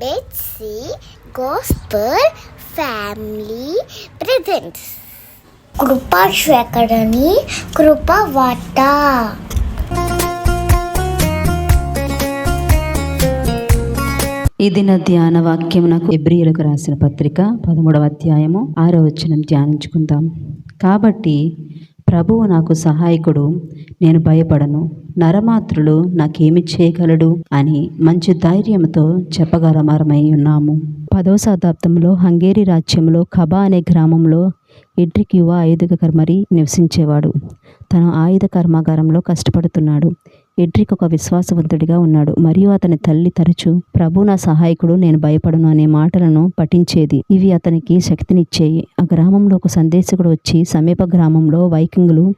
Betsy గోస్పర్ family presents కృపా శేఖరణి కృప వాట ఈ దిన ధ్యాన నాకు ఎబ్రియులకు రాసిన పత్రిక పదమూడవ అధ్యాయము ఆరో వచనం ధ్యానించుకుందాం. కాబట్టి ప్రభువు నాకు సహాయకుడు నేను భయపడను. నరమాత్రులు నాకేమి చేయగలడు అని మంచి ధైర్యంతో చెప్పగలమరమై ఉన్నాము. పదవ శతాబ్దంలో హంగేరి రాజ్యంలో కబా అనే గ్రామంలో ఎడ్రిక్ యువ ఆయుధ కర్మరి నివసించేవాడు. తన ఆయుధ కర్మాగారంలో కష్టపడుతున్నాడు. ఎడ్రిక్ ఒక విశ్వాసవంతుడిగా ఉన్నాడు. మరియు అతని తల్లి తరచూ ప్రభు నా సహాయకుడు నేను భయపడను అనే మాటలను పఠించేది. ఇవి అతనికి శక్తినిచ్చేయి. ఆ గ్రామంలో ఒక సందేశకుడు వచ్చి సమీప గ్రామంలో వైకింగులు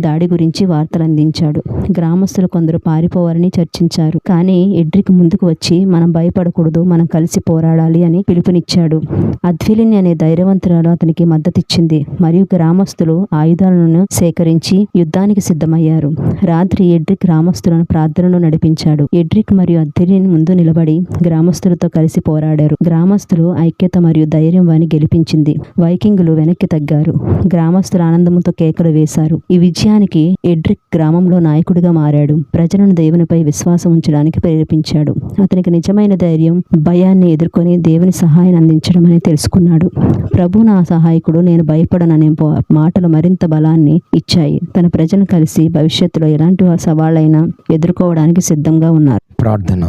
దాడి గురించి వార్తలు అందించాడు గ్రామస్తులు కొందరు పారిపోవాలని చర్చించారు. కానీ ఎడ్రిక్ ముందుకు వచ్చి మనం భయపడకూడదు మనం కలిసి పోరాడాలి అని పిలుపునిచ్చాడు. అద్విలిని అనే ధైర్యవంతురాలు అతనికి మద్దతిచ్చింది. మరియు గ్రామస్తులు ఆయుధాలను సేకరించి యుద్ధానికి సిద్ధమయ్యారు. రాత్రి ఎడ్రిక్ గ్రామస్తులను ప్రార్థనలో నడిపించాడు. ఎడ్రిక్ మరియు అద్విలిన్ ముందు నిలబడి గ్రామస్తులతో కలిసి పోరాడారు. గ్రామస్తులు ఐక్యత మరియు ధైర్యం వాని గెలిపించింది. వైకింగులు వెనక్కి తగ్గారు. గ్రామస్తులు ఆనందంతో కేకలు వేశారు. ఈ విజయానికి ఎడ్రిక్ గ్రామంలో నాయకుడు నాయకుడిగా మారాడు. ప్రజలను దేవునిపై విశ్వాసం ఉంచడానికి ప్రేరేపించాడు. అతనికి నిజమైన ధైర్యం భయాన్ని ఎదుర్కొని దేవుని సహాయాన్ని అందించడం అని తెలుసుకున్నాడు. ప్రభు నా సహాయకుడు నేను భయపడననే మాటలు మరింత బలాన్ని ఇచ్చాయి. తన ప్రజలను కలిసి భవిష్యత్తులో ఎలాంటి సవాళ్ళైనా ఎదుర్కోవడానికి సిద్ధంగా ఉన్నారు. ప్రార్థన.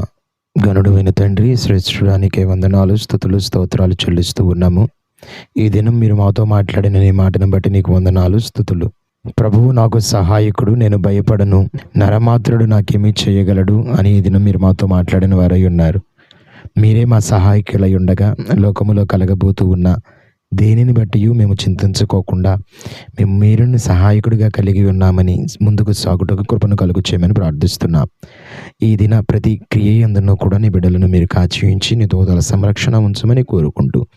గనుడు విని తండ్రి శ్రేష్ఠుడానికే వందనాలు స్థుతులు స్తోత్రాలు చెల్లిస్తూ ఉన్నాము. ఈ దినం మీరు మాతో మాట్లాడిన నీ మాటను బట్టి నీకు వందనాలు స్థుతులు. ప్రభువు నాకు సహాయకుడు నేను భయపడను. నరమాత్రుడు నాకేమీ చేయగలడు అని ఈ దినం మీరు మాతో మాట్లాడిన వారై ఉన్నారు. మీరే మా సహాయకులై ఉండగా లోకములో కలగబోతూ ఉన్న దేనిని బట్టి మేము చింతించుకోకుండా మేము మీరుని సహాయకుడిగా కలిగి ఉన్నామని ముందుకు సాగుటకు కృపను కలుగు చేయమని ప్రార్థిస్తున్నాం. ఈ దిన ప్రతి క్రియ ఎందునో కూడా నీ బిడ్డలను మీరు కాచి నీ దోదల సంరక్షణ ఉంచమని కోరుకుంటూ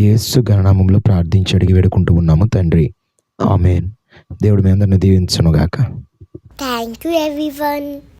ఏసు గణనామంలో ప్రార్థించి అడిగి వేడుకుంటూ ఉన్నాము తండ్రి. ఆమెన్. దేవుడు మీ అందరిని దీవించను గాక. Thank you everyone